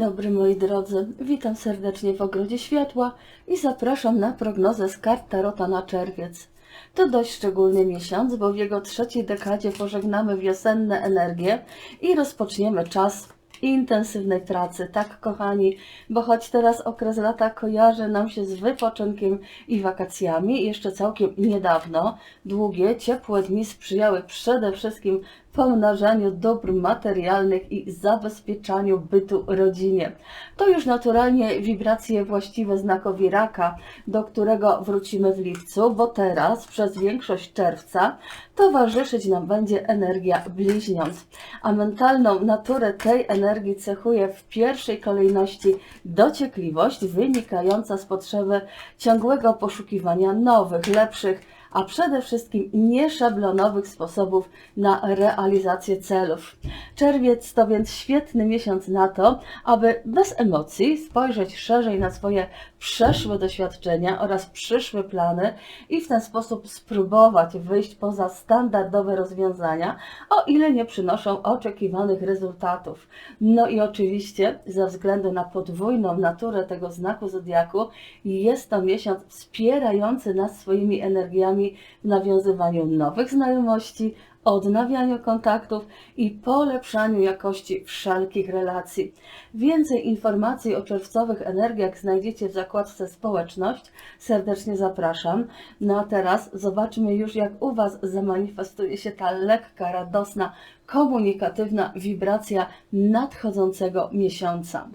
dobry moi drodzy, witam serdecznie w Ogrodzie Światła i zapraszam na prognozę z kart Tarota na czerwiec. To dość szczególny miesiąc, bo w jego trzeciej dekadzie pożegnamy wiosenne energie i rozpoczniemy czas intensywnej pracy. Tak, kochani, bo choć teraz okres lata kojarzy nam się z wypoczynkiem i wakacjami, jeszcze całkiem niedawno długie, ciepłe dni sprzyjały przede wszystkim pomnażaniu dóbr materialnych i zabezpieczaniu bytu rodzinie. To już naturalnie wibracje właściwe znakowi raka, do którego wrócimy w lipcu, bo teraz przez większość czerwca towarzyszyć nam będzie energia bliźniąc, a mentalną naturę tej energii cechuje w pierwszej kolejności dociekliwość wynikająca z potrzeby ciągłego poszukiwania nowych, lepszych, a przede wszystkim nieszablonowych sposobów na realizację celów. Czerwiec to więc świetny miesiąc na to, aby bez emocji spojrzeć szerzej na swoje przeszłe doświadczenia oraz przyszłe plany i w ten sposób spróbować wyjść poza standardowe rozwiązania, o ile nie przynoszą oczekiwanych rezultatów. No i oczywiście, ze względu na podwójną naturę tego znaku zodiaku, jest to miesiąc wspierający nas swoimi energiami w nawiązywaniu nowych znajomości, odnawianiu kontaktów i polepszaniu jakości wszelkich relacji. Więcej informacji o czerwcowych energiach znajdziecie w zakładce Społeczność. Serdecznie zapraszam. No a teraz zobaczmy już, jak u Was zamanifestuje się ta lekka, radosna, komunikatywna wibracja nadchodzącego miesiąca.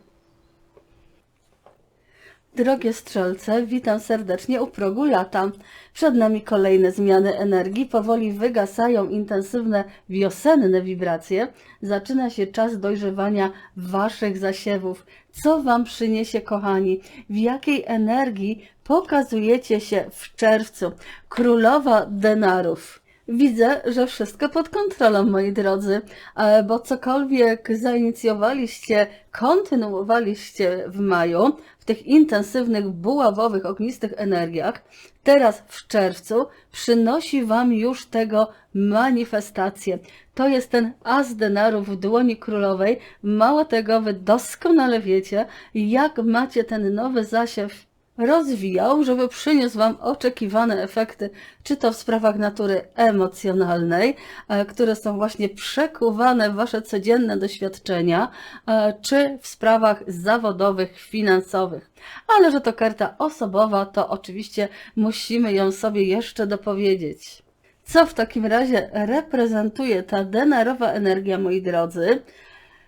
Drogie strzelce, witam serdecznie u progu lata. Przed nami kolejne zmiany energii, powoli wygasają intensywne wiosenne wibracje. Zaczyna się czas dojrzewania waszych zasiewów. Co wam przyniesie, kochani? W jakiej energii pokazujecie się w czerwcu? Królowa denarów. Widzę, że wszystko pod kontrolą, moi drodzy, e, bo cokolwiek zainicjowaliście, kontynuowaliście w maju, w tych intensywnych, buławowych, ognistych energiach, teraz w czerwcu przynosi Wam już tego manifestację. To jest ten as denarów w dłoni królowej. Mało tego, Wy doskonale wiecie, jak macie ten nowy zasiew rozwijał, żeby przyniósł Wam oczekiwane efekty, czy to w sprawach natury emocjonalnej, e, które są właśnie przekuwane w Wasze codzienne doświadczenia, e, czy w sprawach zawodowych, finansowych. Ale że to karta osobowa, to oczywiście musimy ją sobie jeszcze dopowiedzieć. Co w takim razie reprezentuje ta denarowa energia, moi drodzy?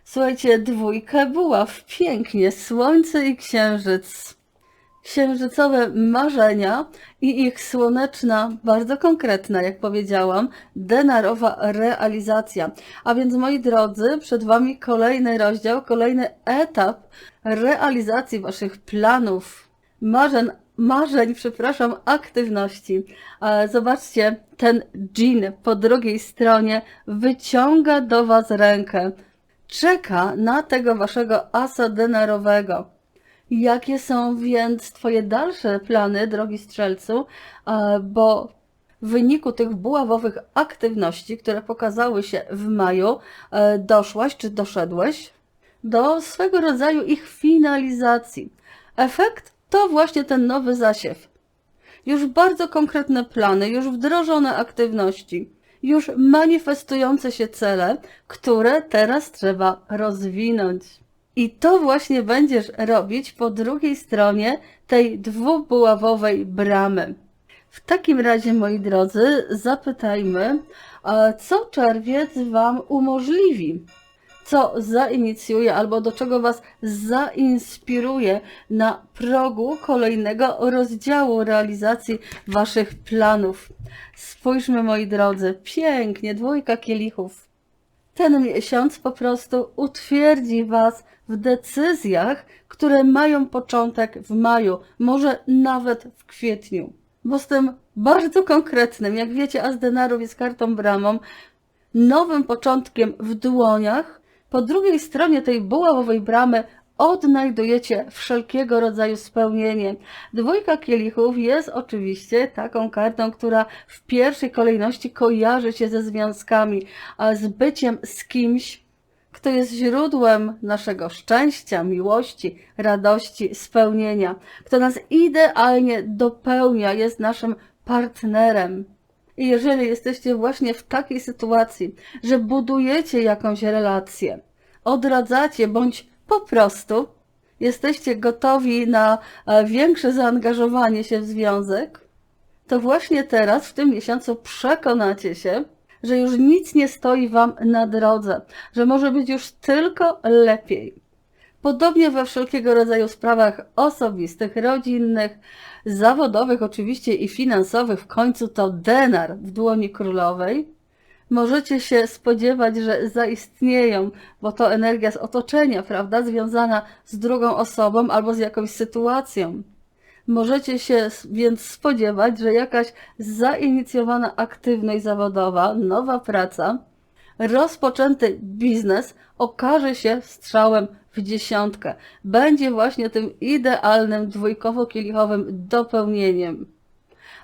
Słuchajcie, dwójkę buław, pięknie, słońce i księżyc księżycowe marzenia i ich słoneczna, bardzo konkretna, jak powiedziałam, denarowa realizacja. A więc moi drodzy, przed Wami kolejny rozdział, kolejny etap realizacji Waszych planów, marzeń, marzeń, przepraszam, aktywności. Zobaczcie, ten dżin po drugiej stronie wyciąga do Was rękę. Czeka na tego Waszego asa denarowego. Jakie są więc Twoje dalsze plany, drogi strzelcu? E, Bo w wyniku tych buławowych aktywności, które pokazały się w maju, e, doszłaś czy doszedłeś do swego rodzaju ich finalizacji. Efekt to właśnie ten nowy zasiew. Już bardzo konkretne plany, już wdrożone aktywności, już manifestujące się cele, które teraz trzeba rozwinąć. I to właśnie będziesz robić po drugiej stronie tej dwubuławowej bramy. W takim razie, moi drodzy, zapytajmy, co czerwiec Wam umożliwi? Co zainicjuje albo do czego Was zainspiruje na progu kolejnego rozdziału realizacji Waszych planów? Spójrzmy, moi drodzy, pięknie, dwójka kielichów. Ten miesiąc po prostu utwierdzi Was w decyzjach, które mają początek w maju, może nawet w kwietniu. Bo z tym bardzo konkretnym, jak wiecie, As denarów jest kartą bramą, nowym początkiem w dłoniach, po drugiej stronie tej buławowej bramy odnajdujecie wszelkiego rodzaju spełnienie. Dwójka kielichów jest oczywiście taką kartą, która w pierwszej kolejności kojarzy się ze związkami, z byciem z kimś, kto jest źródłem naszego szczęścia, miłości, radości, spełnienia, kto nas idealnie dopełnia, jest naszym partnerem. I jeżeli jesteście właśnie w takiej sytuacji, że budujecie jakąś relację, odradzacie bądź po prostu jesteście gotowi na e, większe zaangażowanie się w związek, to właśnie teraz, w tym miesiącu, przekonacie się, że już nic nie stoi Wam na drodze, że może być już tylko lepiej. Podobnie we wszelkiego rodzaju sprawach osobistych, rodzinnych, zawodowych oczywiście i finansowych, w końcu to denar w dłoni królowej, możecie się spodziewać, że zaistnieją, bo to energia z otoczenia, prawda, związana z drugą osobą albo z jakąś sytuacją. Możecie się więc spodziewać, że jakaś zainicjowana aktywność zawodowa, nowa praca, rozpoczęty biznes okaże się strzałem w dziesiątkę. Będzie właśnie tym idealnym dwójkowo-kielichowym dopełnieniem.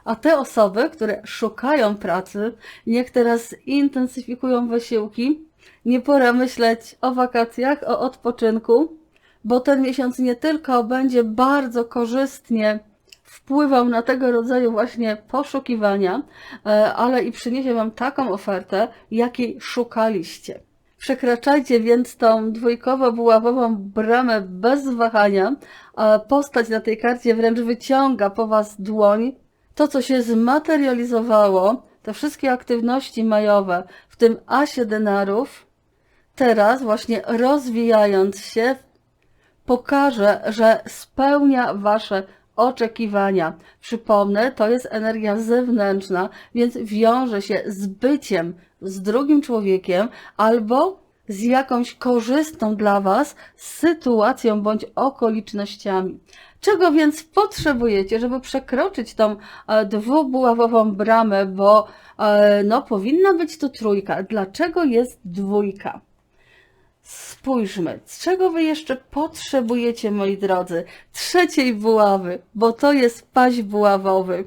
A te osoby, które szukają pracy, niech teraz intensyfikują wysiłki. Nie pora myśleć o wakacjach, o odpoczynku, bo ten miesiąc nie tylko będzie bardzo korzystnie wpływał na tego rodzaju właśnie poszukiwania, e, ale i przyniesie Wam taką ofertę, jakiej szukaliście. Przekraczajcie więc tą dwójkowo-buławową bramę bez wahania. Postać na tej karcie wręcz wyciąga po Was dłoń. To, co się zmaterializowało, te wszystkie aktywności majowe, w tym asie denarów, teraz właśnie rozwijając się, pokaże, że spełnia Wasze oczekiwania. Przypomnę, to jest energia zewnętrzna, więc wiąże się z byciem z drugim człowiekiem albo z jakąś korzystną dla Was sytuacją bądź okolicznościami. Czego więc potrzebujecie, żeby przekroczyć tą e, dwubuławową bramę, bo e, no, powinna być tu trójka. Dlaczego jest dwójka? Spójrzmy, czego wy jeszcze potrzebujecie, moi drodzy? Trzeciej buławy, bo to jest paź buławowy.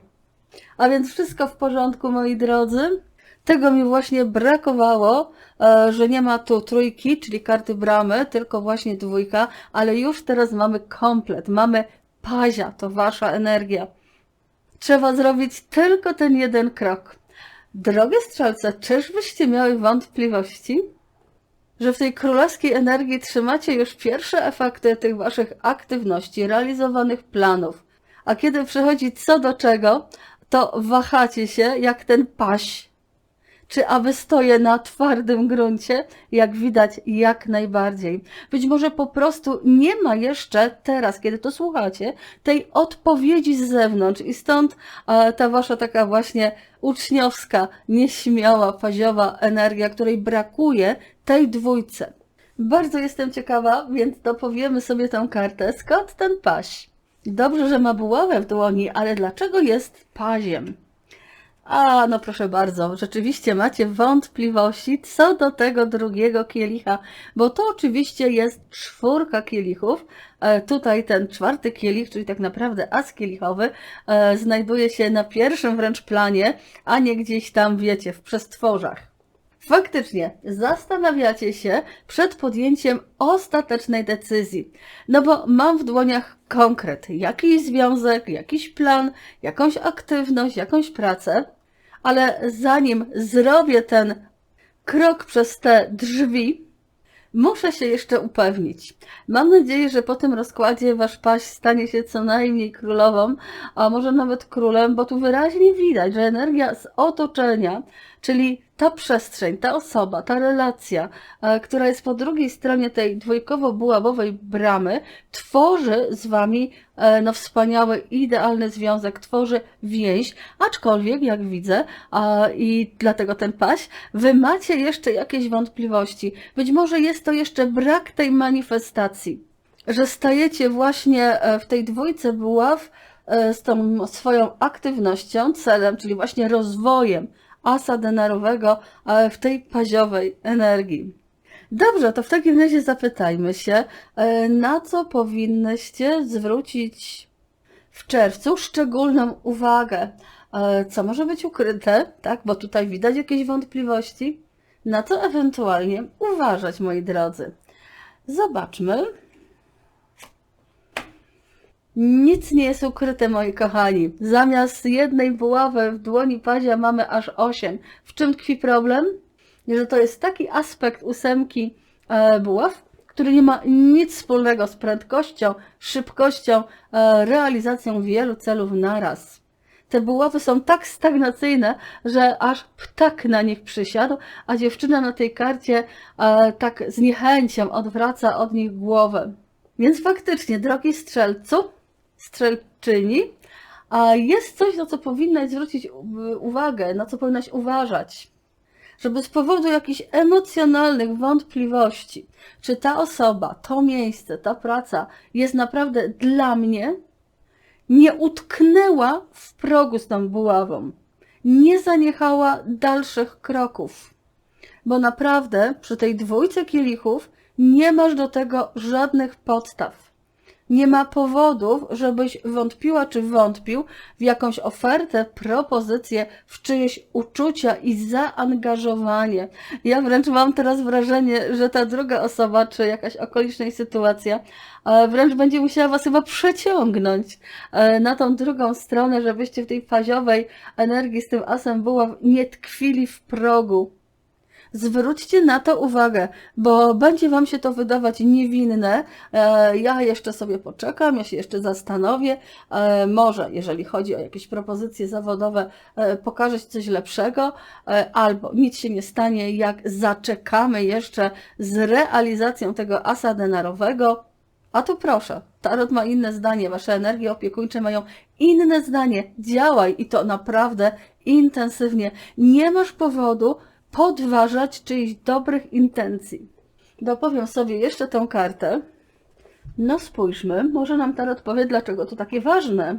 A więc wszystko w porządku, moi drodzy? Tego mi właśnie brakowało, e, że nie ma tu trójki, czyli karty bramy, tylko właśnie dwójka, ale już teraz mamy komplet, mamy pazia, to wasza energia. Trzeba zrobić tylko ten jeden krok. Drogie strzelce, czyżbyście miały wątpliwości? Że w tej królewskiej energii trzymacie już pierwsze efekty tych waszych aktywności, realizowanych planów. A kiedy przychodzi co do czego, to wahacie się jak ten paś. Czy aby stoję na twardym gruncie? Jak widać, jak najbardziej. Być może po prostu nie ma jeszcze teraz, kiedy to słuchacie, tej odpowiedzi z zewnątrz i stąd e, ta wasza taka właśnie uczniowska, nieśmiała, paziowa energia, której brakuje tej dwójce. Bardzo jestem ciekawa, więc dopowiemy sobie tę kartę. Skąd ten paś? Dobrze, że ma buławę w dłoni, ale dlaczego jest paziem? A, no proszę bardzo, rzeczywiście macie wątpliwości co do tego drugiego kielicha, bo to oczywiście jest czwórka kielichów. E, tutaj ten czwarty kielich, czyli tak naprawdę as kielichowy, e, znajduje się na pierwszym wręcz planie, a nie gdzieś tam, wiecie, w przestworzach. Faktycznie zastanawiacie się przed podjęciem ostatecznej decyzji. No bo mam w dłoniach konkret, jakiś związek, jakiś plan, jakąś aktywność, jakąś pracę, ale zanim zrobię ten krok przez te drzwi, muszę się jeszcze upewnić. Mam nadzieję, że po tym rozkładzie wasz paś stanie się co najmniej królową, a może nawet królem, bo tu wyraźnie widać, że energia z otoczenia, czyli ta przestrzeń, ta osoba, ta relacja, e, która jest po drugiej stronie tej dwójkowo-buławowej bramy, tworzy z wami e, no, wspaniały, idealny związek, tworzy więź, aczkolwiek, jak widzę, i dlatego ten paś, wy macie jeszcze jakieś wątpliwości. Być może jest to jeszcze brak tej manifestacji, że stajecie właśnie e, w tej dwójce buław z tą swoją aktywnością, celem, czyli właśnie rozwojem, asa denarowego w tej paziowej energii. Dobrze, to w takim razie zapytajmy się, e, na co powinnyście zwrócić w czerwcu szczególną uwagę? E, co może być ukryte, tak? Bo tutaj widać jakieś wątpliwości. Na co ewentualnie uważać, moi drodzy? Zobaczmy. Nic nie jest ukryte, moi kochani. Zamiast jednej buławy w dłoni pazia mamy aż osiem. W czym tkwi problem? Że to jest taki aspekt ósemki e, buław, który nie ma nic wspólnego z prędkością, szybkością, e, realizacją wielu celów naraz. Te buławy są tak stagnacyjne, że aż ptak na nich przysiadł, a dziewczyna na tej karcie e, tak z niechęcią odwraca od nich głowę. Więc faktycznie, drogi strzelcu, strzelczyni, a jest coś, na co powinnaś zwrócić u- uwagę, na co powinnaś uważać. Żeby z powodu jakichś emocjonalnych wątpliwości, czy ta osoba, to miejsce, ta praca jest naprawdę dla mnie, nie utknęła w progu z tą buławą, nie zaniechała dalszych kroków. Bo naprawdę przy tej dwójce kielichów nie masz do tego żadnych podstaw. Nie ma powodów, żebyś wątpiła czy wątpił w jakąś ofertę, propozycję, w czyjeś uczucia i zaangażowanie. Ja wręcz mam teraz wrażenie, że ta druga osoba, czy jakaś okoliczna sytuacja, e, wręcz będzie musiała was chyba przeciągnąć e, na tą drugą stronę, żebyście w tej faziowej energii z tym asem buław nie tkwili w progu. Zwróćcie na to uwagę, bo będzie Wam się to wydawać niewinne. E, Ja jeszcze sobie poczekam, ja się jeszcze zastanowię. E, Może, jeżeli chodzi o jakieś propozycje zawodowe, e, pokażę Ci coś lepszego, albo nic się nie stanie, jak zaczekamy jeszcze z realizacją tego asa denarowego. A tu proszę, Tarot ma inne zdanie, Wasze energie opiekuńcze mają inne zdanie. Działaj i to naprawdę intensywnie. Nie masz powodu podważać czyichś dobrych intencji. Dopowiem sobie jeszcze tę kartę. No spójrzmy, może nam Tarot powie, dlaczego to takie ważne.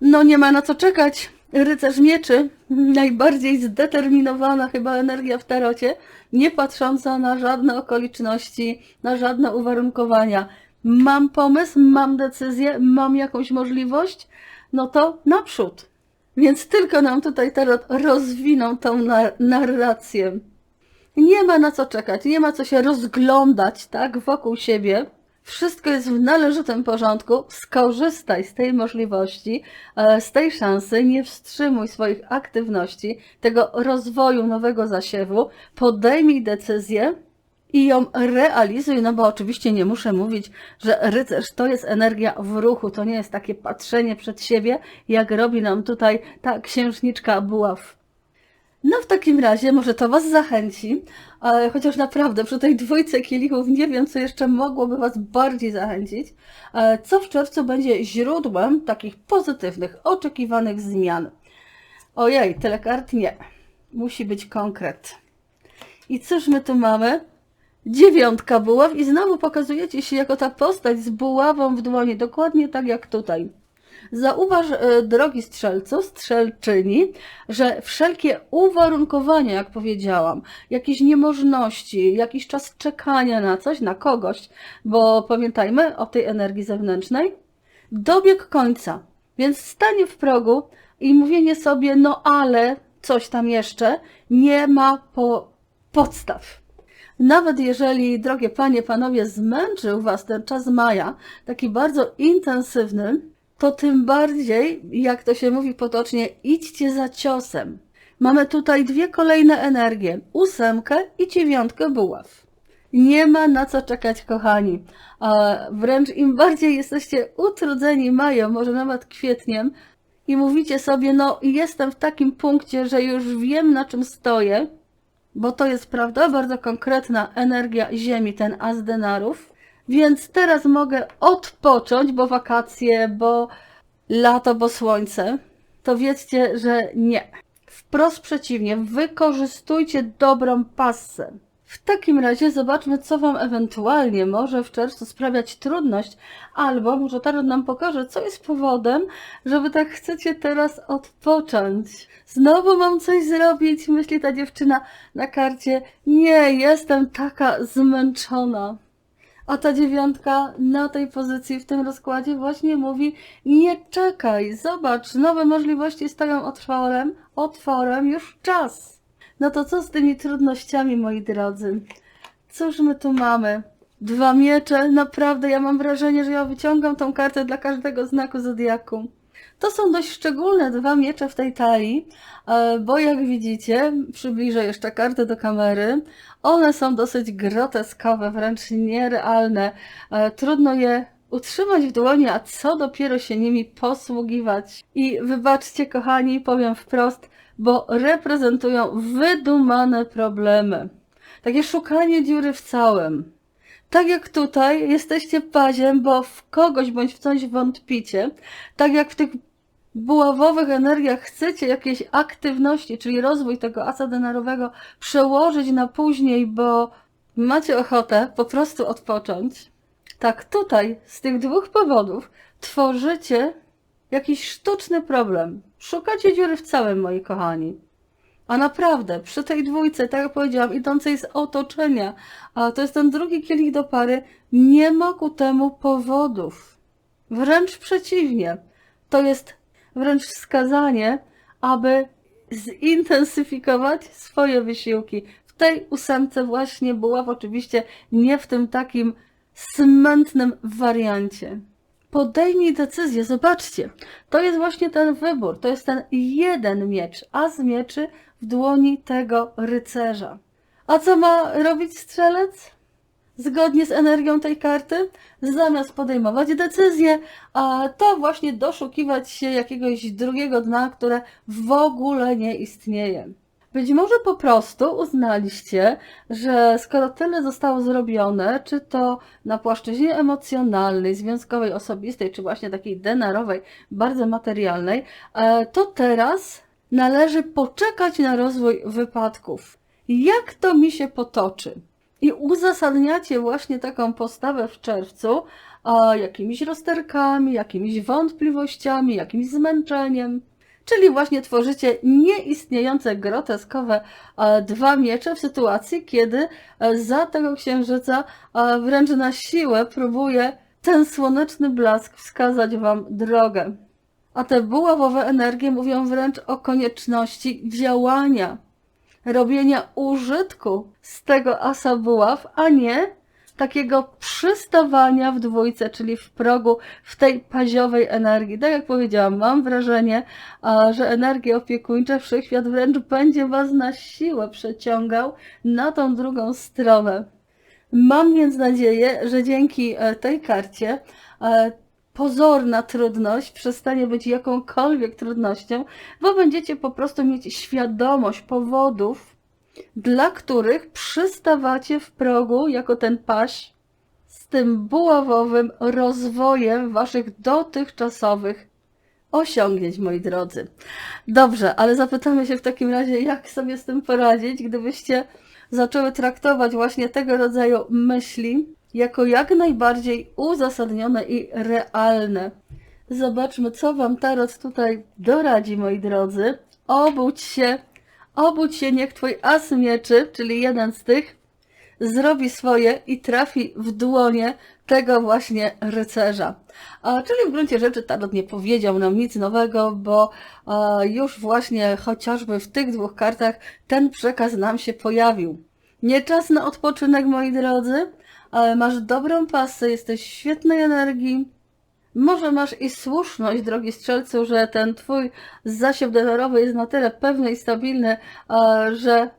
No nie ma na co czekać. Rycerz mieczy, najbardziej zdeterminowana chyba energia w tarocie, nie patrząca na żadne okoliczności, na żadne uwarunkowania. Mam pomysł, mam decyzję, mam jakąś możliwość, no to naprzód. Więc tylko nam tutaj tarot rozwinął tą nar- narrację. Nie ma na co czekać, nie ma co się rozglądać, tak, wokół siebie. Wszystko jest w należytym porządku. Skorzystaj z tej możliwości, e, z tej szansy. Nie wstrzymuj swoich aktywności, tego rozwoju nowego zasiewu. Podejmij decyzję i ją realizuj, no bo oczywiście nie muszę mówić, że rycerz to jest energia w ruchu, to nie jest takie patrzenie przed siebie, jak robi nam tutaj ta księżniczka buław. No w takim razie może to Was zachęci, chociaż naprawdę przy tej dwójce kielichów nie wiem, co jeszcze mogłoby Was bardziej zachęcić, co w czerwcu będzie źródłem takich pozytywnych, oczekiwanych zmian. Ojej, tyle kart nie. Musi być konkret. I cóż my tu mamy? Dziewiątka buław i znowu pokazujecie się jako ta postać z buławą w dłoni, dokładnie tak jak tutaj. Zauważ, e, drogi strzelcu, strzelczyni, że wszelkie uwarunkowania, jak powiedziałam, jakieś niemożności, jakiś czas czekania na coś, na kogoś, bo pamiętajmy o tej energii zewnętrznej, dobiegł końca. Więc stanie w progu i mówienie sobie, no ale coś tam jeszcze, nie ma po podstaw. Nawet jeżeli, drogie panie, panowie, zmęczył was ten czas maja, taki bardzo intensywny, to tym bardziej, jak to się mówi potocznie, idźcie za ciosem. Mamy tutaj dwie kolejne energie, ósemkę i dziewiątkę buław. Nie ma na co czekać, kochani. A wręcz im bardziej jesteście utrudzeni mają, może nawet kwietniem, i mówicie sobie, no jestem w takim punkcie, że już wiem na czym stoję, bo to jest prawda, bardzo konkretna energia Ziemi, ten as denarów. Więc teraz mogę odpocząć, bo wakacje, bo lato, bo słońce. To wiedzcie, że nie. Wprost przeciwnie, wykorzystujcie dobrą passę. W takim razie zobaczmy, co Wam ewentualnie może w czerwcu sprawiać trudność, albo może Tarot nam pokaże, co jest powodem, że Wy tak chcecie teraz odpocząć. Znowu mam coś zrobić, myśli ta dziewczyna na karcie. Nie, jestem taka zmęczona. A ta dziewiątka na tej pozycji w tym rozkładzie właśnie mówi: Nie czekaj, zobacz, nowe możliwości stoją otworem, otworem, już czas. No to co z tymi trudnościami, moi drodzy? Cóż my tu mamy? Dwa miecze, naprawdę ja mam wrażenie, że ja wyciągam tą kartę dla każdego znaku zodiaku. To są dość szczególne dwa miecze w tej talii, e, bo jak widzicie, przybliżę jeszcze kartę do kamery, one są dosyć groteskowe, wręcz nierealne. E, Trudno je utrzymać w dłoni, a co dopiero się nimi posługiwać. I wybaczcie, kochani, powiem wprost, bo reprezentują wydumane problemy. Takie szukanie dziury w całym. Tak jak tutaj jesteście paziem, bo w kogoś bądź w coś wątpicie, tak jak w tych buławowych energiach chcecie jakiejś aktywności, czyli rozwój tego asa denarowego przełożyć na później, bo macie ochotę po prostu odpocząć. Tak tutaj z tych dwóch powodów tworzycie jakiś sztuczny problem. Szukacie dziury w całym, moi kochani. A naprawdę, przy tej dwójce, tak jak powiedziałam, idącej z otoczenia, a to jest ten drugi kielich do pary, nie ma ku temu powodów. Wręcz przeciwnie. To jest wręcz wskazanie, aby zintensyfikować swoje wysiłki. W tej ósemce właśnie buław, oczywiście nie w tym takim smętnym wariancie. Podejmij decyzję, zobaczcie, to jest właśnie ten wybór, to jest ten jeden miecz, a z mieczy w dłoni tego rycerza. A co ma robić strzelec? Zgodnie z energią tej karty, zamiast podejmować decyzję, to właśnie doszukiwać się jakiegoś drugiego dna, które w ogóle nie istnieje. Być może po prostu uznaliście, że skoro tyle zostało zrobione, czy to na płaszczyźnie emocjonalnej, związkowej, osobistej, czy właśnie takiej denarowej, bardzo materialnej, e, to teraz należy poczekać na rozwój wypadków. Jak to mi się potoczy? I uzasadniacie właśnie taką postawę w czerwcu jakimiś rozterkami, jakimiś wątpliwościami, jakimś zmęczeniem. Czyli właśnie tworzycie nieistniejące, groteskowe e, dwa miecze w sytuacji, kiedy e, za tego księżyca e, wręcz na siłę próbuje ten słoneczny blask wskazać wam drogę. A te buławowe energie mówią wręcz o konieczności działania, robienia użytku z tego asa buław, a nie takiego przystawania w dwójce, czyli w progu, w tej paziowej energii. Tak jak powiedziałam, mam wrażenie, że energie opiekuńcze, wszechświat wręcz będzie was na siłę przeciągał na tą drugą stronę. Mam więc nadzieję, że dzięki e, tej karcie e, pozorna trudność przestanie być jakąkolwiek trudnością, bo będziecie po prostu mieć świadomość powodów, dla których przystawacie w progu jako ten paś z tym buławowym rozwojem waszych dotychczasowych osiągnięć, moi drodzy. Dobrze, ale zapytamy się w takim razie, jak sobie z tym poradzić, gdybyście zaczęły traktować właśnie tego rodzaju myśli jako jak najbardziej uzasadnione i realne. Zobaczmy, co Wam Tarot tutaj doradzi, moi drodzy. Obudź się, obudź się, niech Twój as mieczy, czyli jeden z tych, zrobi swoje i trafi w dłonie tego właśnie rycerza. A, czyli w gruncie rzeczy Tarot nie powiedział nam nic nowego, bo a, już właśnie chociażby w tych dwóch kartach ten przekaz nam się pojawił. Nie czas na odpoczynek, moi drodzy, ale masz dobrą pasę, jesteś w świetnej energii. Może masz i słuszność, drogi strzelcu, że ten twój zasiew dolarowy jest na tyle pewny i stabilny, a, że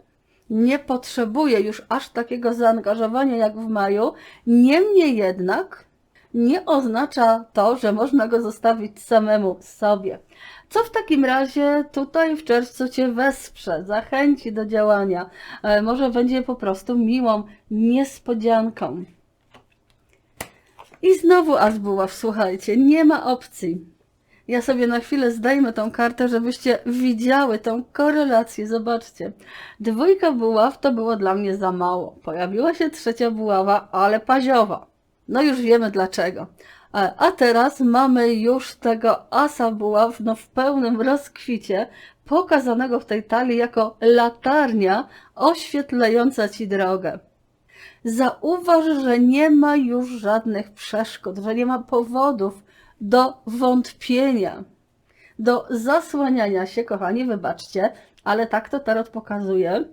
nie potrzebuje już aż takiego zaangażowania jak w maju. Niemniej jednak nie oznacza to, że można go zostawić samemu sobie. Co w takim razie tutaj w czerwcu Cię wesprze, zachęci do działania? E, Może będzie po prostu miłą niespodzianką. I znowu aż buław, słuchajcie, nie ma opcji. Ja sobie na chwilę zdejmę tą kartę, żebyście widziały tą korelację. Zobaczcie. Dwójka buław to było dla mnie za mało. Pojawiła się trzecia buława, ale paziowa. No już wiemy dlaczego. A a teraz mamy już tego asa buław no w pełnym rozkwicie, pokazanego w tej talii jako latarnia oświetlająca ci drogę. Zauważ, że nie ma już żadnych przeszkód, że nie ma powodów do wątpienia. do zasłaniania się, kochani, wybaczcie, ale tak to tarot pokazuje,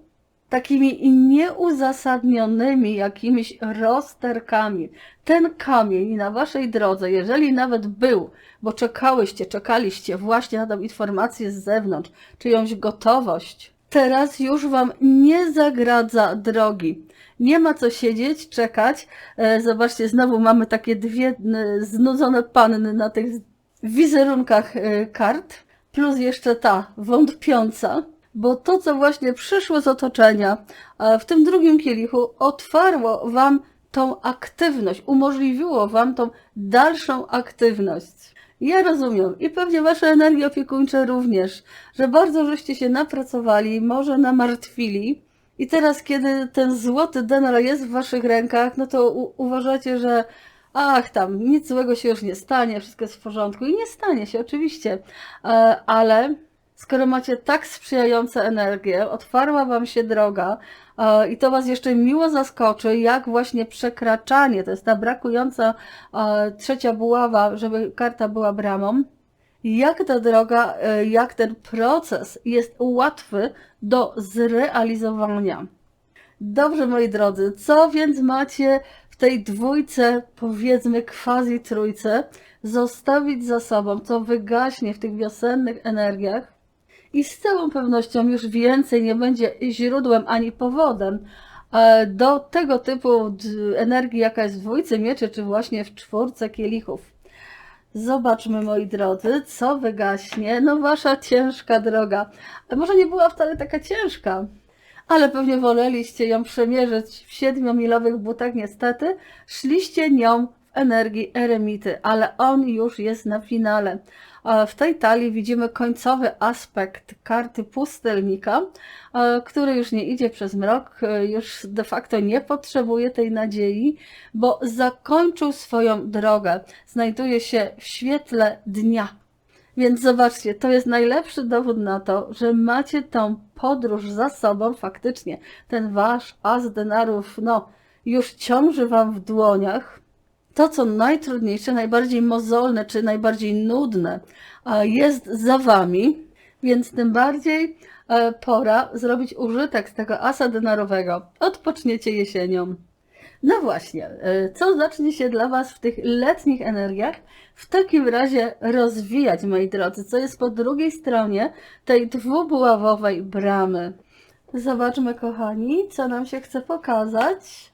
takimi nieuzasadnionymi jakimiś rozterkami. Ten kamień na waszej drodze, jeżeli nawet był, bo czekałyście, czekaliście właśnie na tą informację z zewnątrz, czyjąś gotowość, teraz już wam nie zagradza drogi. Nie ma co siedzieć, czekać. E, Zobaczcie, znowu mamy takie dwie znudzone panny na tych wizerunkach e, kart, plus jeszcze ta wątpiąca, bo to, co właśnie przyszło z otoczenia, w tym drugim kielichu otwarło wam tą aktywność, umożliwiło wam tą dalszą aktywność. Ja rozumiem. I pewnie wasze energie opiekuńcze również, że bardzo żeście się napracowali, może namartwili. I teraz, kiedy ten złoty denar jest w waszych rękach, no to uważacie, że ach tam, nic złego się już nie stanie, wszystko jest w porządku. I nie stanie się oczywiście, E, ale skoro macie tak sprzyjające energie, otwarła wam się droga i to was jeszcze miło zaskoczy, jak właśnie przekraczanie, to jest ta brakująca trzecia buława, żeby karta była bramą, jak ta droga, e, jak ten proces jest łatwy do zrealizowania. Dobrze, moi drodzy, co więc macie w tej dwójce, powiedzmy quasi trójce, zostawić za sobą, co wygaśnie w tych wiosennych energiach i z całą pewnością już więcej nie będzie źródłem ani powodem e, do tego typu energii, jaka jest w dwójce mieczy, czy właśnie w czwórce kielichów. Zobaczmy, moi drodzy, co wygaśnie. No, wasza ciężka droga. A Może nie była wcale taka ciężka, ale pewnie woleliście ją przemierzyć w siedmiomilowych butach. Niestety, szliście nią w energii eremity, ale on już jest na finale. W tej talii widzimy końcowy aspekt karty pustelnika, e, który już nie idzie przez mrok, e, już de facto nie potrzebuje tej nadziei, bo zakończył swoją drogę. Znajduje się w świetle dnia. Więc zobaczcie, to jest najlepszy dowód na to, że macie tą podróż za sobą faktycznie. Ten wasz as denarów, no, już ciąży wam w dłoniach. To, co najtrudniejsze, najbardziej mozolne czy najbardziej nudne, a, jest za wami, więc tym bardziej e, pora zrobić użytek z tego asa denarowego. Odpoczniecie jesienią. No właśnie, e, co zacznie się dla Was w tych letnich energiach? W takim razie rozwijać, moi drodzy, co jest po drugiej stronie tej dwubuławowej bramy. Zobaczmy, kochani, co nam się chce pokazać.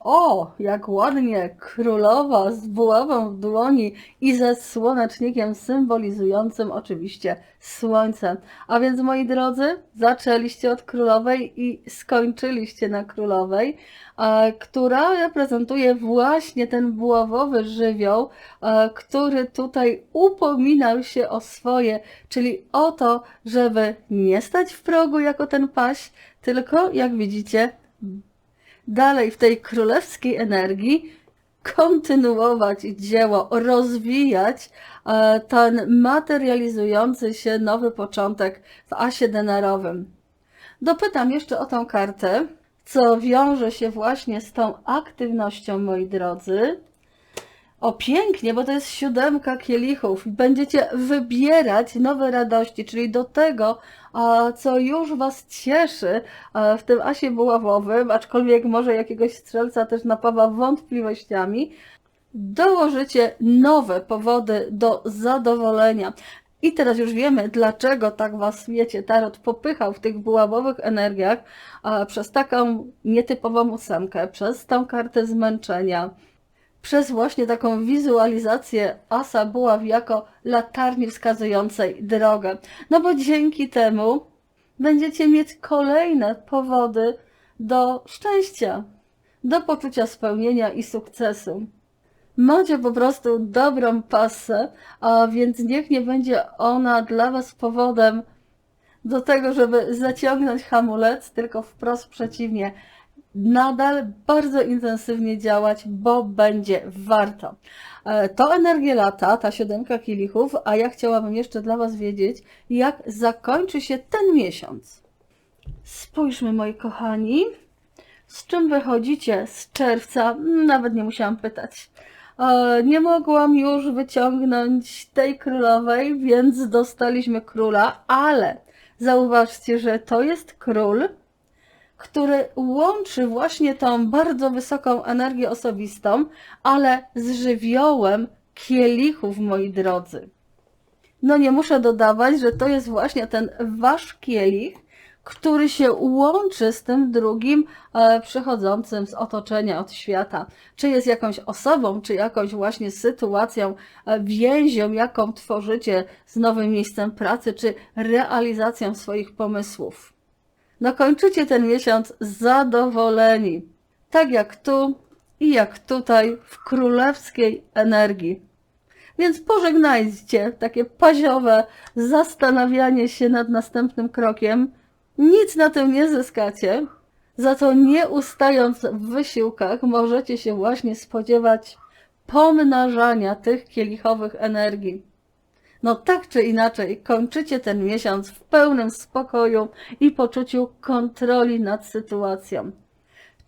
O, jak ładnie, królowa z buławą w dłoni i ze słonecznikiem symbolizującym oczywiście słońce. A więc, moi drodzy, zaczęliście od królowej i skończyliście na królowej, e, która reprezentuje właśnie ten buławowy żywioł, e, który tutaj upominał się o swoje, czyli o to, żeby nie stać w progu jako ten paś, tylko, jak widzicie, dalej w tej królewskiej energii kontynuować dzieło, rozwijać e, ten materializujący się nowy początek w asie denarowym. Dopytam jeszcze o tą kartę, co wiąże się właśnie z tą aktywnością, moi drodzy. O pięknie, bo to jest siódemka kielichów. Będziecie wybierać nowe radości, czyli do tego, co już Was cieszy w tym asie buławowym, aczkolwiek może jakiegoś strzelca też napawa wątpliwościami, dołożycie nowe powody do zadowolenia. I teraz już wiemy, dlaczego tak Was, wiecie, Tarot popychał w tych buławowych energiach przez taką nietypową ósemkę, przez tą kartę zmęczenia, przez właśnie taką wizualizację asa buław jako latarni wskazującej drogę. No bo dzięki temu będziecie mieć kolejne powody do szczęścia, do poczucia spełnienia i sukcesu. Macie po prostu dobrą pasę, a więc niech nie będzie ona dla Was powodem do tego, żeby zaciągnąć hamulec, tylko wprost przeciwnie. Nadal bardzo intensywnie działać, bo będzie warto. E, To energię lata, ta siódemka kielichów, a ja chciałabym jeszcze dla Was wiedzieć, jak zakończy się ten miesiąc. Spójrzmy, moi kochani, z czym wychodzicie z czerwca, nawet nie musiałam pytać. e, nie mogłam już wyciągnąć tej królowej, więc dostaliśmy króla, ale zauważcie, że to jest król, który łączy właśnie tą bardzo wysoką energię osobistą, ale z żywiołem kielichów, moi drodzy. No nie muszę dodawać, że to jest właśnie ten wasz kielich, który się łączy z tym drugim e, przychodzącym z otoczenia, od świata. Czy jest jakąś osobą, czy jakąś właśnie sytuacją, e, więzią, jaką tworzycie z nowym miejscem pracy, czy realizacją swoich pomysłów. No kończycie ten miesiąc zadowoleni. Tak jak tu i jak tutaj w królewskiej energii. Więc pożegnajcie takie paziowe zastanawianie się nad następnym krokiem. Nic na tym nie zyskacie. Za to nie ustając w wysiłkach możecie się właśnie spodziewać pomnażania tych kielichowych energii. No tak czy inaczej, kończycie ten miesiąc w pełnym spokoju i poczuciu kontroli nad sytuacją.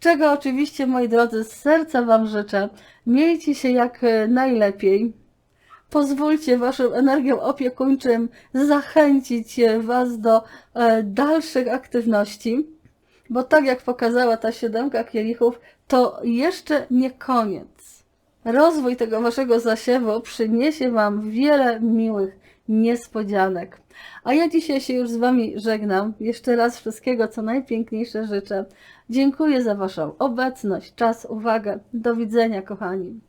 Czego oczywiście, moi drodzy, z serca Wam życzę. Miejcie się jak e, najlepiej. Pozwólcie Waszym energiom opiekuńczym zachęcić e, Was do e, dalszych aktywności, bo tak jak pokazała ta siódemka kielichów, to jeszcze nie koniec. Rozwój tego waszego zasiewu przyniesie wam wiele miłych niespodzianek. A ja dzisiaj się już z wami żegnam. Jeszcze raz wszystkiego, co najpiękniejsze życzę. Dziękuję za waszą obecność, czas, uwagę. Do widzenia, kochani.